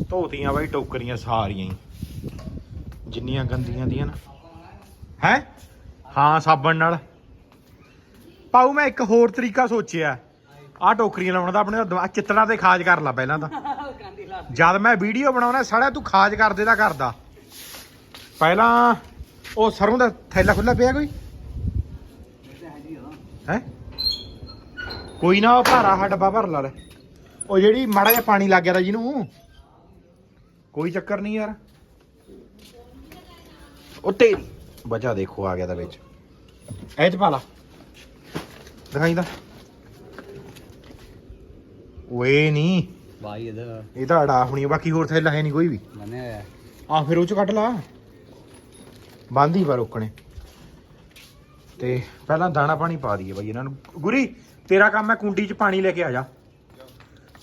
ਧੋਤੀਆਂ ਬਾਈ, ਟੋਕਰੀਆਂ ਸਾਰੀਆਂ ਹੀ। ਜਿੰਨੀਆਂ ਗੰਦੀਆਂ ਦੀਆਂ ਨਾ। ਹੈ? ਹਾਂ, ਸਾਬਣ ਨਾਲ। ਪਾਉ ਮੈਂ ਇੱਕ ਹੋਰ ਤਰੀਕਾ ਸੋਚਿਆ। ਆਹ ਟੋਕਰੀਆਂ ਲਾਉਣ ਦਾ ਆਪਣੇ ਦਵਾ- ਚਿੱਤਰਾਂ ਤੇ ਖਾਜ ਕਰ ਲਾ ਪਹਿਲਾਂ ਤਾਂ। ਜਦ ਮੈਂ ਵੀਡੀਓ ਬਣਾਉਣਾ, ਸਾਲਿਆ, ਤੂੰ ਖਾਜ ਕਰ ਦੇ ਦਾ ਕਰਦਾ। ਪਹਿਲਾਂ ਉਹ ਸਰੋਂ ਦਾ ਥੈਲਾ ਖੁੱਲਾ ਪਿਆ ਕੋਈ? ਹੈ? ਕੋਈ ਨਾ, ਉਹ ਭਾਰਾ ਹਾ ਡੱਬਾ ਭਰ ਲਾ ਲੈ। ਉਹ ਜਿਹੜੀ ਮਾੜਾ ਜਿਹਾ ਪਾਣੀ ਲੱਗ ਗਿਆ ਤਾ ਜਿਹਨੂੰ। ਕੋਈ ਚੱਕਰ ਨਹੀਂ ਯਾਰ। ਉਹ ਤੇਰੀ। ਬਚਾ ਦੇਖੋ ਆ ਗਿਆ ਤਾਂ ਵਿੱਚ। ਇਹ ਚ ਪਾ ਲਾ। ਦਿਖਾਈ ਦਾ ਓਏ ਨਹੀਂ। ਭਾਈ ਇਹਦਾ। ਇਹ ਤਾਂ ਅੜਾ ਹੋਣੀ ਆ, ਬਾਕੀ ਹੋਰ ਥੈਲਾ ਹੈ ਨਹੀਂ ਕੋਈ ਵੀ। ਮੰਨੇ ਹੋਇਆ। ਆ ਫਿਰ ਉਹ ਚ ਕੱਢ ਲਾ। ਬੰਦ ਹੀ ਪਰ ਰੋਕਣੇ। ਤੇ ਪਹਿਲਾਂ ਦਾਣਾ ਪਾਣੀ ਪਾ ਦਈਏ ਬਾਈ ਇਹਨਾਂ ਨੂੰ। ਗੁਰੀ ਤੇਰਾ ਕੰਮ ਹੈ ਕੁੰਡੀ ਚ ਪਾਣੀ ਲੈ ਕੇ ਆ ਜਾ।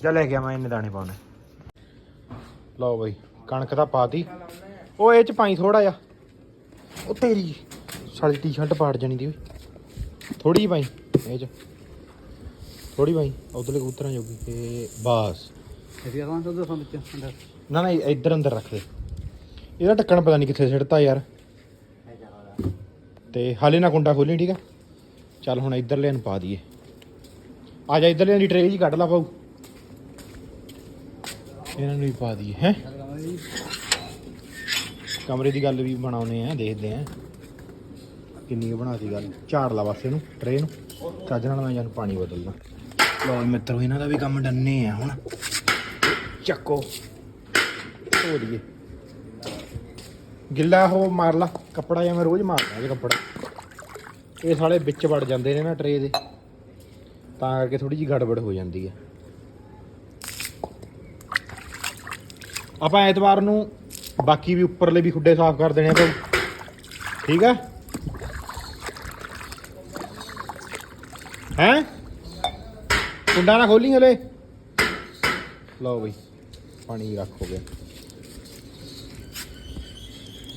ਜਾ ਲੈ ਕੇ ਆ ਮੈਂ ਇਹਨੇ ਦਾਣੇ ਪਾਉਣੇ। ਲਓ ਬਾਈ ਕਣਕ ਤਾਂ ਪਾਤੀ। ਉਹ ਇਹ ਚ ਪਾਈ ਥੋੜਾ ਜਿਹਾ। ਉਹ ਤੇਰੀ ਸਾਲੀ ਟੀ-ਸ਼ਰਟ ਪਾੜ ਜਾਣੀ ਦੀ ਥੋੜੀ ਜਿਹੀ ਪਾਈ ਇਹ ਚ। ਥੋੜੀ ਪਾਈ ਉਧਰਲੇ ਕਬੂਤਰਾਂ ਜੋਗੀ। ਤੇ ਬਸ। ਅਸੀਂ ਆਵਾਂ ਤੋਂ ਦੱਸਾਂ ਵਿੱਚ ਅੰਦਰ। ਨਾ ਨਾ ਇੱਧਰ ਅੰਦਰ ਰੱਖ ਦੇ। ਇਹਦਾ ਢੱਕਣ ਪਤਾ ਨਹੀਂ ਕਿੱਥੇ ਸਿੱਟਤਾ ਯਾਰ। ਤੇ ਹਾਲੇ ਨਾ ਕੁੰਡਾ ਖੋਲੀ ਠੀਕ ਆ? ਚੱਲ ਹੁਣ ਇੱਧਰਲੇ ਨੂੰ ਪਾ ਦਈਏ। ਆ ਜਾ ਇੱਧਰਲੇ ਦੀ ਟਰੇ ਜੀ ਕੱਢ ਲਾ ਪਾਉ ਇਹਨਾਂ ਨੂੰ ਵੀ ਪਾ ਦਈਏ, ਹੈ? ਕਮਰੇ ਦੀ ਗੱਲ ਵੀ ਬਣਾਉਨੇ ਆ, ਦੇਖਦੇ ਆ। ਕਿੰਨੀ ਕੁ ਬਣਾਤੀ ਗੱਲ। ਝਾੜ ਲਾ ਬਸ ਇਹਨੂੰ ਟਰੇ ਨੂੰ। ਚੱਜ ਨਾਲ ਮੈਂ ਜਾਨੂੰ ਪਾਣੀ ਬਦਲਦਾ। ਲਓ ਮਿੱਤਰੋ, ਇਹਨਾਂ ਦਾ ਵੀ ਕੰਮ ਡੰਨੇ ਆ ਹੁਣ। ਚੱਕੋ। ਧੋ ਲਈਏ ਗਿੱਲਾ ਹੋ, ਮਾਰ ਲਾ। ਕੱਪੜਾ ਜਾਂ ਮੈਂ ਰੋਜ਼ ਮਾਰਦਾ ਇਹ ਕੱਪੜਾ। ਇਹ ਸਾਲੇ ਵਿੱਚ ਵੜ ਜਾਂਦੇ ਨੇ ਨਾ ਟਰੇ ਦੇ। ਤਾਂ ਕਰਕੇ ਥੋੜੀ ਜਿਹੀ ਗੜਬੜ ਹੋ ਜਾਂਦੀ ਹੈ ਆਪਾਂ ਐਤਵਾਰ ਨੂੰ ਬਾਕੀ ਵੀ ਉੱਪਰਲੇ ਵੀ ਖੁੱਡੇ ਸਾਫ਼ ਕਰ ਦੇਣੇ ਆ ਭਾਈ। ਠੀਕ ਆ? ਹੈ? ਕੁੰਡਾ ਨਾ ਖੋਲੀ ਹਲੇ। ਲਓ ਬਈ, ਪਾਣੀ ਰੱਖ ਹੋ ਗਿਆ।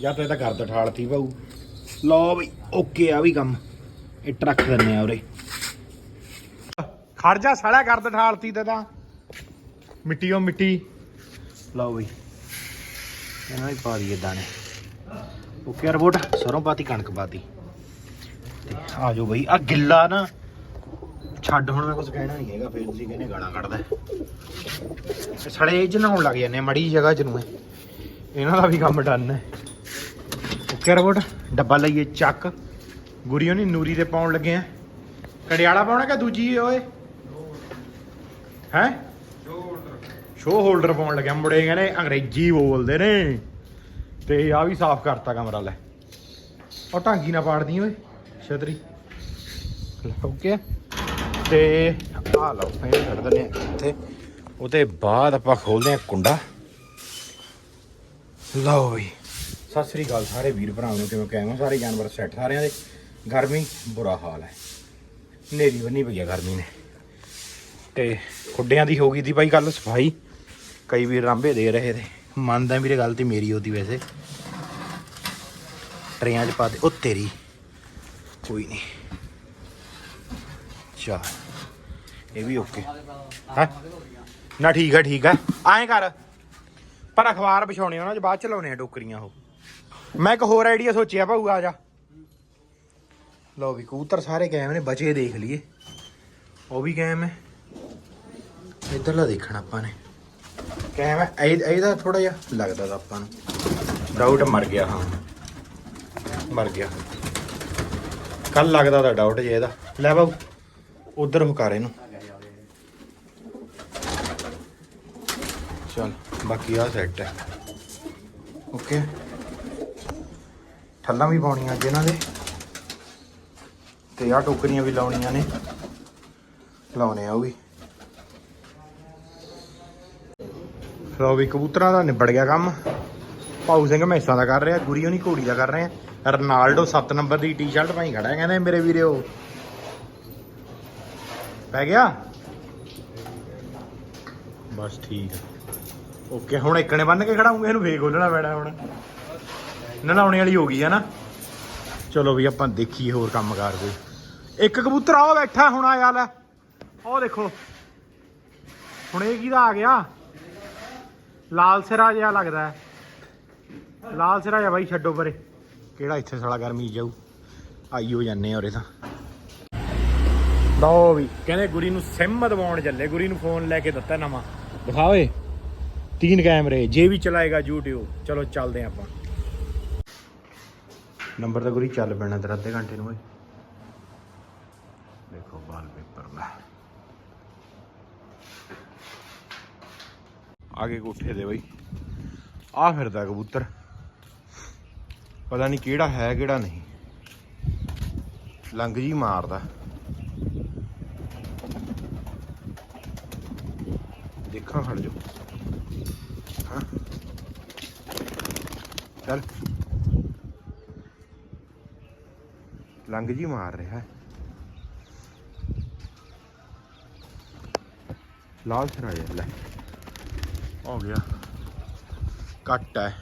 ਜਾਂ ਤਾਂ ਇਹ ਤਾਂ ਕਰ ਦ ਠਾਲਤੀ ਭਾਊ। ਲਓ ਬਈ, ਓਕੇ ਆ ਵੀ ਕੰਮ। ਇਹ ਟਰੱਕ ਦਿੰਨੇ ਆ ਉਰੇ। ਖੜ ਜਾ ਸਾਲਾ ਕਰ ਦ ਠਾਲਤੀ ਤੇ ਤਾਂ। ਮਿੱਟੀਓ ਮਿੱਟੀ। ਲਓ ਬਈ। ਇਹਨਾਂ ਹੀ ਪਾ ਦਈਏ ਦਾਣੇ। ਓਕੇ ਰਿਪੋਰਟ ਸਰੋਂ ਪਾਤੀ, ਕਣਕ ਪਾਤੀ। ਤੇ ਆ ਜਾਓ ਬਈ ਆ ਗਿੱਲਾ ਨਾ, ਛੱਡ ਹੁਣ ਮੈਂ ਕੁਝ ਕਹਿਣਾ ਨਹੀਂ ਹੈਗਾ, ਫੇਰ ਤੁਸੀਂ ਕਹਿੰਦੇ ਗਾਲਾਂ ਕੱਢਦਾ। ਸੜੇ ਚ ਨਹਾਉਣ ਲੱਗ ਜਾਂਦੇ ਆ, ਮੜੀ ਜਗ੍ਹਾ ਚ ਨੂੰ ਇਹਨਾਂ ਦਾ ਵੀ ਕੰਮ ਡਨ ਹੈ। ਓਕੇ ਰਿਪੋਰਟ ਡੱਬਾ ਲਈਏ ਚੱਕ। ਗੁਰੀਓ ਨਹੀਂ ਨੂਰੀ ਤੇ ਪਾਉਣ ਲੱਗੇ ਆ। ਕੜਿਆਲਾ ਪਾਉਣਾ ਕਿ ਦੂਜੀ ਓਏ? ਹੈ? ਸ਼ੋ ਹੋਲਡਰ ਪਾਉਣ ਲੱਗਿਆ ਮੁੜੇ ਕਹਿੰਦੇ ਅੰਗਰੇਜ਼ੀ ਬੋਲਦੇ ਨੇ। ਤੇ ਆ ਵੀ ਸਾਫ਼ ਕਰਤਾ ਕਮਰਾ ਲੈ। ਉਹ ਢਾਂਗੀ ਨਾ ਪਾੜਦੀ ਓਏ, ਛਤਰੀ। ਓਕੇ। ਤੇ ਆ ਲਓ, ਫੇਰ ਕੱਢ ਦਿੰਦੇ ਇੱਥੇ। ਉਹਦੇ ਬਾਅਦ ਆਪਾਂ ਖੋਲਦੇ ਆ ਕੁੰਡਾ। ਲਓ ਬਈ, ਸਤਿ ਸ੍ਰੀ ਅਕਾਲ ਸਾਰੇ ਵੀਰ ਭਰਾਵਾਂ ਨੂੰ, ਕਿਵੇਂ ਕਹਿਮੋ ਸਾਰੇ ਜਾਨਵਰ ਸੈੱਟ ਸਾਰਿਆਂ ਦੇ। ਗਰਮੀ, ਬੁਰਾ ਹਾਲ ਹੈ। ਨੇਰੀ ਬੰਨੀ ਪਈ ਆ ਗਰਮੀ ਨੇ। ਤੇ ਖੁੱਡਿਆਂ ਦੀ ਹੋ ਗਈ ਦੀ ਬਾਈ ਗੱਲ ਸਫ਼ਾਈ। ਕਈ ਵੀਰ ਰਾਂਭੇ ਦੇ ਰਹੇ ਤੇ ਮੰਨਦਾ ਵੀਰੇ ਗੱਲ ਤੇ ਮੇਰੀ ਉਹਦੀ ਵੈਸੇ। ਟਰੇਆਂ 'ਚ ਪਾ ਦੇ। ਉਹ ਤੇਰੀ। ਕੋਈ ਨਹੀਂ। ਚਾ ਇਹ ਵੀ ਓਕੇ। ਹਾਂ? ਨਾ ਠੀਕ ਹੈ ਠੀਕ ਹੈ ਐਂ ਕਰ। ਪਰ ਅਖਬਾਰ ਵਿਛਾਉਣੇ ਉਹਨਾਂ 'ਚ ਬਾਅਦ ਚ ਲਾਉਣੇ ਆ ਟੋਕਰੀਆਂ ਉਹ। ਮੈਂ ਇੱਕ ਹੋਰ ਆਈਡੀਆ ਸੋਚਿਆ ਭਾਊ, ਆ ਜਾ। ਲਓ ਵੀ, ਕਬੂਤਰ ਸਾਰੇ ਕਾਇਮ ਨੇ, ਬਚੇ ਦੇਖ ਲਈਏ। ਉਹ ਵੀ ਕਾਇਮ ਹੈ। ਇੱਧਰਲਾ ਦੇਖਣਾ ਆਪਾਂ ਨੇ। ਕਾਇਮ ਹੈ ਇਹ- ਇਹਦਾ ਥੋੜਾ ਜਿਹਾ ਲੱਗਦਾ ਤਾਂ ਆਪਾਂ ਨੂੰ। ਡਾਊਟ ਮਰ ਗਿਆ, ਹਾਂ। ਮਰ ਗਿਆ। ਕੱਲ ਲੱਗਦਾ ਤਾਂ ਡਾਊਟ ਜੇ ਇਹਦਾ। ਲੈ ਬਾਊ, ਉਧਰ ਹੋ ਕਰ ਇਹਨੂੰ ਚਲ, ਬਾਕੀ ਆ ਸੈੱਟ ਹੈ। ਓਕੇ ਠੱਲਾਂ ਵੀ ਪਾਉਣੀਆਂ ਅੱਜ ਇਹਨਾਂ ਦੇ। ਤੇ ਆ ਟੋਕਰੀਆਂ ਵੀ ਲਾਉਣੀਆਂ ਨੇ। ਲਾਉਣੇ ਆ ਉਹ ਵੀ। ਲਓ ਵੀ ਕਬੂਤਰਾਂ ਦਾ ਨਿਬੜ ਗਿਆ ਕੰਮ। ਭਾਊ ਸਿੰਘ ਮੈਸਾਂ ਦਾ ਕਰ ਰਿਹਾ ਗੁਰੀ ਹੋਣੀ ਘੋੜੀ ਦਾ ਕਰ ਰਹੇ। ਆ ਰਨਾਲਡੋ 7 ਨੰਬਰ ਦੀ ਟੀ-ਸ਼ਰਟ ਪਾਈ ਖੜਾ ਹੈ, ਮੇਰੇ ਵੀਰੋ ਪੈ ਗਿਆ? ਬਸ ਠੀਕ ਹੈ ਓਕੇ ਹੁਣ ਇੱਕਣੇ ਬੰਨ ਕੇ ਖੜਾਉਂਗੇ ਇਹਨੂੰ ਫੇਰ ਖੋਲਣਾ ਪੈਣਾ ਹੁਣ। ਨਲਾਉਣੇ ਵਾਲੀ ਹੋ ਗਈ ਹੈ ਨਾ। ਚਲੋ ਵੀ ਆਪਾਂ ਦੇਖੀਏ ਹੋਰ ਕੰਮ ਕਾਰ ਕੋਈ। ਇੱਕ ਕਬੂਤਰ ਆ ਬੈਠਾ ਹੁਣ ਆਇਆ ਲੈ ਉਹ ਦੇਖੋ। ਹੁਣ ਇਹ ਕਿਹਦਾ ਆ ਗਿਆ? ਲਾਲ ਸਿਰਾ ਜਿਹਾ ਲੱਗਦਾ ਲਾਲ ਸਿਰਾ ਜਿਹਾ ਬਾਈ ਛੱਡੋ ਪਰੇ। ਕਿਹੜਾ ਇੱਥੇ ਸਾਲਾ ਗਰਮੀ ਜਾਊ? ਆਈ ਹੋ ਜਾਂਦੇ ਆ ਤਾਂ। ਲਓ ਵੀ ਕਹਿੰਦੇ ਗੁਰੀ ਨੂੰ ਸਿਮ ਦਵਾਉਣ ਚੱਲੇ। ਗੁਰੀ ਨੂੰ ਫੋਨ ਲੈ ਕੇ ਦਿੱਤਾ ਨਵਾਂ। ਦਿਖਾ ਓਏ ਕੈਮਰੇ ਜੇ ਵੀ ਚਲਾਏਗਾ YouTube ਚਲੋ ਚੱਲਦੇ ਆਪਾਂ। ਨੰਬਰ ਤਾਂ ਗੁਰੀ ਚੱਲ ਪੈਣਾ ਤੇਰਾ ਅੱਧੇ ਘੰਟੇ ਨੂੰ ਓਏ। ਦੇਖੋ ਵਾਲਪੇਪਰ ਲੈ ਆਗੇ ਕੋਠੇ ਦੇ ਬਈ। ਆ ਫਿਰਦਾ ਕਬੂਤਰ। ਪਤਾ ਨਹੀਂ ਕਿਹੜਾ ਹੈ, ਕਿਹੜਾ ਨਹੀਂ। ਲੰਗ ਜੀ ਮਾਰਦਾ। ਦੇਖਾਂ ਖੜ ਜਾ ਹਾਂ। ਚੱਲ। ਲੰਗ ਜੀ ਮਾਰ ਰਿਹਾ ਹੈ। ਲਾਲ ਸਰਾਇਆ ਲੈ। ਹੋ ਗਿਆ। ਕੱਟ ਹੈ।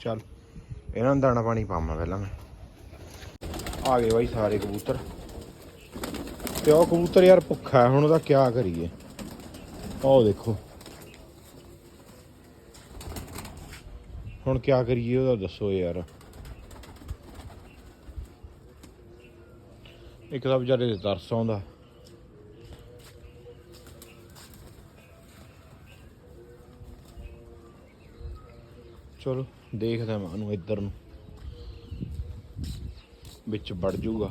ਚੱਲ, ਇਹਨਾਂ ਨੂੰ ਦਾਣਾ ਪਾਣੀ ਪਾਵਾਂ ਪਹਿਲਾਂ ਮੈਂ। ਆ ਗਏ ਬਾਈ ਸਾਰੇ ਕਬੂਤਰ। ਤੇ ਉਹ ਕਬੂਤਰ ਯਾਰ ਭੁੱਖਾ ਹੈ, ਹੁਣ ਉਹਦਾ ਕੀ ਕਰੀਏ। ਉਹ ਦੇਖੋ। ਹੁਣ ਕੀ ਕਰੀਏ, ਉਹਦਾ ਦੱਸੋ ਯਾਰ। ਇੱਕ ਤਾਂ ਵਿਚਾਰੇ ਦੇ ਤਰਸ ਆਉਂਦਾ। ਚਲੋ, ਦੇਖਦਾ ਮੈਂ ਉਹਨੂੰ ਇੱਧਰ ਨੂੰ। ਵਿੱਚ ਵੜ ਜਾਊਗਾ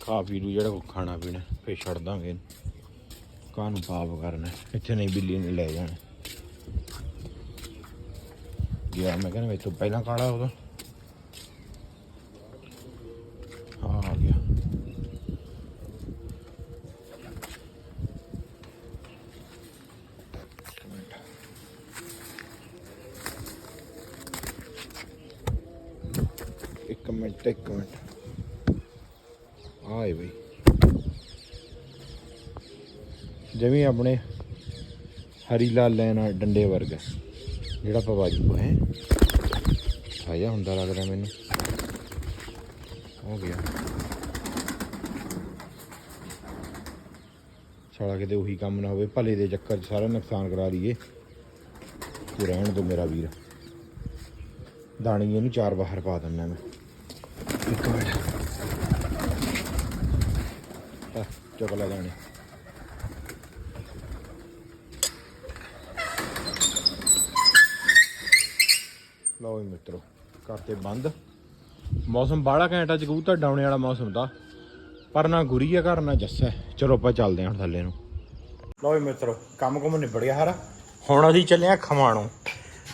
ਖਾ ਪੀ ਲੂ ਜਿਹੜਾ ਕੋ ਖਾਣਾ ਪੀਣਾ, ਫੇਰ ਛੱਡ ਦਾਂਗੇ ਕਾਹਨੂੰ ਪਾਪ ਕਰਨਾ? ਇੱਥੇ ਨਹੀਂ ਬਿੱਲੀ ਨੇ ਲੈ ਜਾਣਾ। ਯਾਰ ਮੈਂ ਕਹਿੰਦਾ ਮੇਤੋਂ ਪਹਿਲਾਂ ਕਾਲਾ ਉਹਦਾ ਹਾਂ ਆ ਗਿਆ ਇੱਕ ਮਿੰਟ ਇੱਕ ਮਿੰਟ ਆਏ ਬਈ ਜਿਵੇਂ ਆਪਣੇ ਹਰੀ ਲਾਲ ਲੈਣਾ ਡੰਡੇ ਵਰਗਾ। ਜਿਹੜਾ ਪਵਾਜੂ ਹੈ? ਆਇਆ ਹੁੰਦਾ ਲੱਗਦਾ ਮੈਨੂੰ। ਹੋ ਗਿਆ। ਸਾਲਾ ਕਿਤੇ ਉਹੀ ਕੰਮ ਨਾ ਹੋਵੇ, ਭਲੇ ਦੇ ਚੱਕਰ 'ਚ ਸਾਰਾ ਨੁਕਸਾਨ ਕਰਾ ਲਈਏ। ਤੂੰ ਰਹਿਣ ਦੋ ਮੇਰਾ ਵੀਰ। ਦਾਣੀ ਇਹਨੂੰ ਚਾਰ ਬਾਹਰ ਪਾ ਦਿੰਦਾ ਮੈਂ। ਇੱਕ ਮਿੰਟ ਆ ਚੁੱਕ ਲੈ ਦਾਣੇ ਲਓ ਜੀ ਮਿੱਤਰੋ ਕਰਤੇ ਬੰਦ। ਮੌਸਮ ਬਾਹਲਾ ਘੈਂਟ ਅੱਜ ਕਬੂਤਰ ਡਾਉਣੇ ਵਾਲਾ ਮੌਸਮ ਦਾ ਪਰ ਨਾ ਗੁਰੀ ਆ ਘਰ, ਨਾ ਜੱਸਾ ਹੈ। ਚਲੋ ਆਪਾਂ ਚੱਲਦੇ ਹਾਂ ਥੱਲੇ ਨੂੰ। ਲਓ ਜੀ ਮਿੱਤਰੋ ਕੰਮ ਕੁਮ ਨਿਬੜ ਗਿਆ ਸਾਰਾ। ਹੁਣ ਅਸੀਂ ਚੱਲੇ ਆ ਖਮਾਣੋਂ।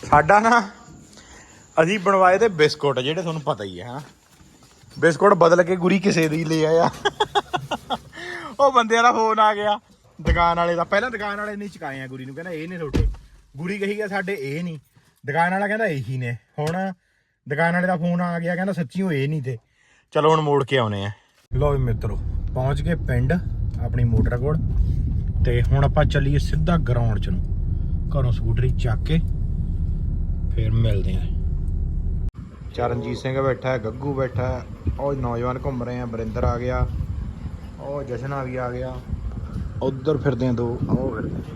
ਸਾਡਾ ਨਾ, ਅਸੀਂ ਬਣਵਾਏ ਤੇ ਬਿਸਕੁਟ, ਜਿਹੜੇ ਤੁਹਾਨੂੰ ਪਤਾ ਹੀ ਹੈ ਹਾਂ। ਬਿਸਕੁਟ ਬਦਲ ਕੇ ਗੁਰੀ ਕਿਸੇ ਦੀ ਲੈ ਆਇਆ। ਉਹ ਬੰਦਿਆਂ ਦਾ ਫੋਨ ਆ ਗਿਆ। ਦੁਕਾਨ ਵਾਲੇ ਦਾ। ਪਹਿਲਾਂ ਦੁਕਾਨ ਵਾਲੇ ਨੇ ਚੁਕਾਏ ਆ ਗੁਰੀ ਨੂੰ, ਕਹਿੰਦਾ ਇਹ ਨੇ ਤੁਹਾਡੇ ਗੁਰੀ ਕਹੀ ਗਿਆ, ਸਾਡੇ ਇਹ ਨਹੀਂ ਦੁਕਾਨ ਵਾਲਾ ਕਹਿੰਦਾ ਇਹੀ ਨੇ। ਹੁਣ ਦੁਕਾਨ ਵਾਲੇ ਦਾ ਫੋਨ ਆ ਗਿਆ, ਕਹਿੰਦਾ ਸੱਚੀ ਉਹ ਇਹ ਨਹੀਂ ਤੇ। ਚਲੋ ਹੁਣ ਮੋੜ ਕੇ ਆਉਨੇ ਆ। ਲਓ ਵੀ ਮਿੱਤਰੋ, ਪਹੁੰਚ ਗਏ ਪਿੰਡ, ਆਪਣੀ ਮੋਟਰ ਕੋਲ। ਤੇ ਹੁਣ ਆਪਾਂ ਚੱਲੀਏ ਸਿੱਧਾ ਗਰਾਊਂਡ ਚ ਨੂੰ। ਘਰੋਂ ਸਕੂਟਰੀ ਚੱਕ ਕੇ, ਫਿਰ ਮਿਲਦੇ ਆਂ। ਚਰਨਜੀਤ ਸਿੰਘ ਬੈਠਾ ਹੈ ਗੱਗੂ ਬੈਠਾ ਹੈ ਉਹ ਨੌਜਵਾਨ ਘੁੰਮ ਰਹੇ ਆ ਬਰਿੰਦਰ ਆ ਗਿਆ ਉਹ ਜਸ਼ਨਾ ਵੀ ਆ ਗਿਆ ਉਧਰ ਫਿਰਦੇ ਆ ਦੋ ਉਹ ਫਿਰਦੇ ਆ।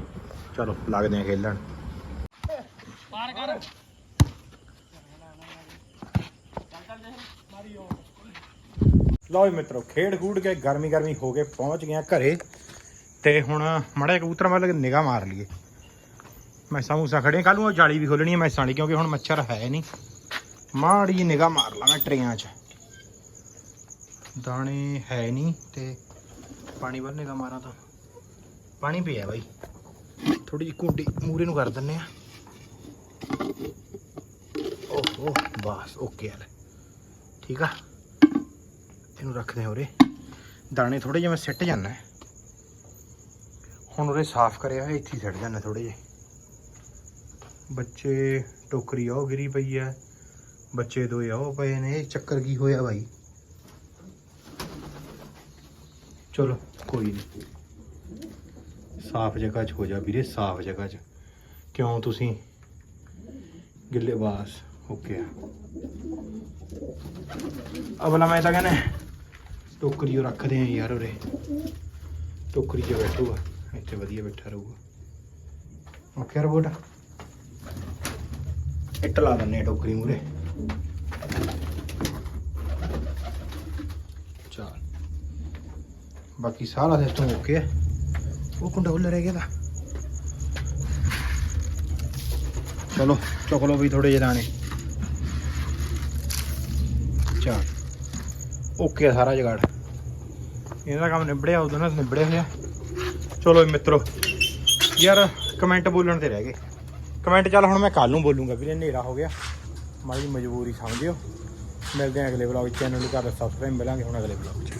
ਚਲੋ ਲੱਗਦੇ ਆ ਖੇਲਣ। ਲਓ ਜੀ ਮਿੱਤਰੋ ਖੇਡ ਖੂਡ ਕੇ ਗਰਮੀ ਗਰਮੀ ਹੋ ਕੇ ਪਹੁੰਚ ਗਏ ਆ ਘਰੇ ਤੇ ਹੁਣ ਮੜੇ ਕਬੂਤਰ ਵੱਲ ਨਿਗਾਹ ਮਾਰ ਲਈਏ। ਮੈਸਾਂ ਮੂਸਾਂ ਖੜੀਆਂ ਕੱਲ ਨੂੰ ਉਹ ਜਾਲੀ ਵੀ ਖੋਲਣੀ ਹੈ ਮੈਸਾਂ ਵਾਲੀ ਕਿਉਂਕਿ ਹੁਣ ਮੱਛਰ ਹੈ ਨਹੀਂ। ਮਾੜੀ ਜਿਹੀ ਨਿਗਾਹ ਮਾਰ ਲਾਂ ਮੈਂ ਟਰੇਆਂ 'ਚ। ਦਾਣੇ ਹੈ ਨਹੀਂ ਤੇ ਪਾਣੀ ਵੱਲ ਨਿਗਾਹ ਮਾਰਾਂ ਤਾਂ। ਪਾਣੀ ਪਿਆ ਬਾਈ। ਥੋੜੀ ਜਿਹੀ ਕੁੰਡੀ ਮੂਰੇ ਨੂੰ ਕਰ ਦਿੰਨੇ ਆ। ਓਹੋ, ਬਸ, ਓਕੇ ਯਾਰ ਠੀਕ ਆ? ਇਹਨੂੰ ਰੱਖਦੇ ਹਾਂ ਉਰੇ। ਦਾਣੇ ਥੋੜੇ ਜਿਹਾ ਮੈਂ ਸਿੱਟ ਜਾਣਾ ਹੁਣ ਉਰੇ ਸਾਫ਼ ਕਰਿਆ ਹੋਇਆ ਇੱਥੇ ਹੀ ਸਿੱਟ ਜਾਣਾ ਥੋੜੇ ਜਿਹੇ। ਬੱਚੇ, ਟੋਕਰੀ ਉਹ ਗਿਰੀ ਪਈ ਹੈ ਬੱਚੇ ਦੋ ਆ, ਉਹ ਪਏ ਨੇ, ਇਹ ਚੱਕਰ ਕੀ ਹੋਇਆ ਭਾਈ ਚਲੋ, ਕੋਈ ਨਹੀਂ ਸਾਫ਼ ਜਗ੍ਹਾ 'ਚ ਹੋ ਜਾ ਵੀਰੇ, ਸਾਫ਼ ਜਗ੍ਹਾ 'ਚ। ਕਿਉਂ ਤੁਸੀਂ? ਗਿੱਲੇ ਬਾਸ ਓਕੇ ਆ। ਅਬਲਾ ਮੈਂ ਤਾਂ ਕਹਿੰਦਾ ਟੋਕਰੀ ਉਹ ਰੱਖਦੇ ਆ ਯਾਰ ਉਰੇ। ਟੋਕਰੀ 'ਚ ਬੈਠੂਗਾ ਇੱਥੇ ਵਧੀਆ ਬੈਠਾ ਰਹੂਗਾ। ਓਕੇ ਰਿਪੋਰਟ ਇੱਟ ਲਾ ਦਿੰਨੇ ਟੋਕਰੀ ਮੂਰੇ ਚਲ। ਬਾਕੀ ਸਾਰਾ ਸਿਸਟਮ ਓਕੇ ਹੈ ਉਹ ਕੁੰਡਾ ਖੁੱਲ੍ਹਾ ਰਹਿ ਗਿਆ ਤਾਂ। ਚਲੋ, ਚੁੱਕ ਲਓ ਵੀ ਥੋੜੇ ਜਿਹੇ ਦਾਣੇ। ਚਲ। ਓਕੇ ਆ ਸਾਰਾ ਜਗਾੜ। ਦਾ ਕੰਮ ਨਿਬੜਿਆ ਉਦੋਂ ਨਾਲ ਨਿਬੜਿਆ ਹੋਇਆ। ਚਲੋ ਵੀ ਮਿੱਤਰੋ, ਯਾਰ ਕਮੈਂਟ ਬੋਲਣ ਤੇ ਰਹਿ ਗਏ। ਕਮੈਂਟ ਚੱਲ ਹੁਣ ਮੈਂ ਕੱਲ ਨੂੰ ਬੋਲੂੰਗਾ ਵੀਰੇ, ਹਨੇਰਾ ਹੋ ਗਿਆ। ਮਾੜੀ ਜਿਹੀ ਮਜਬੂਰੀ ਸਮਝਿਓ। ਮਿਲਦੇ ਹਾਂ ਅਗਲੇ ਵਲੌਗ ਚੈਨਲ ਨੂੰ ਕਰ ਸਬਸਕ੍ਰਾਈਬ ਮਿਲਾਂਗੇ। ਹੁਣ ਅਗਲੇ ਵਲੌਗ 'ਚ।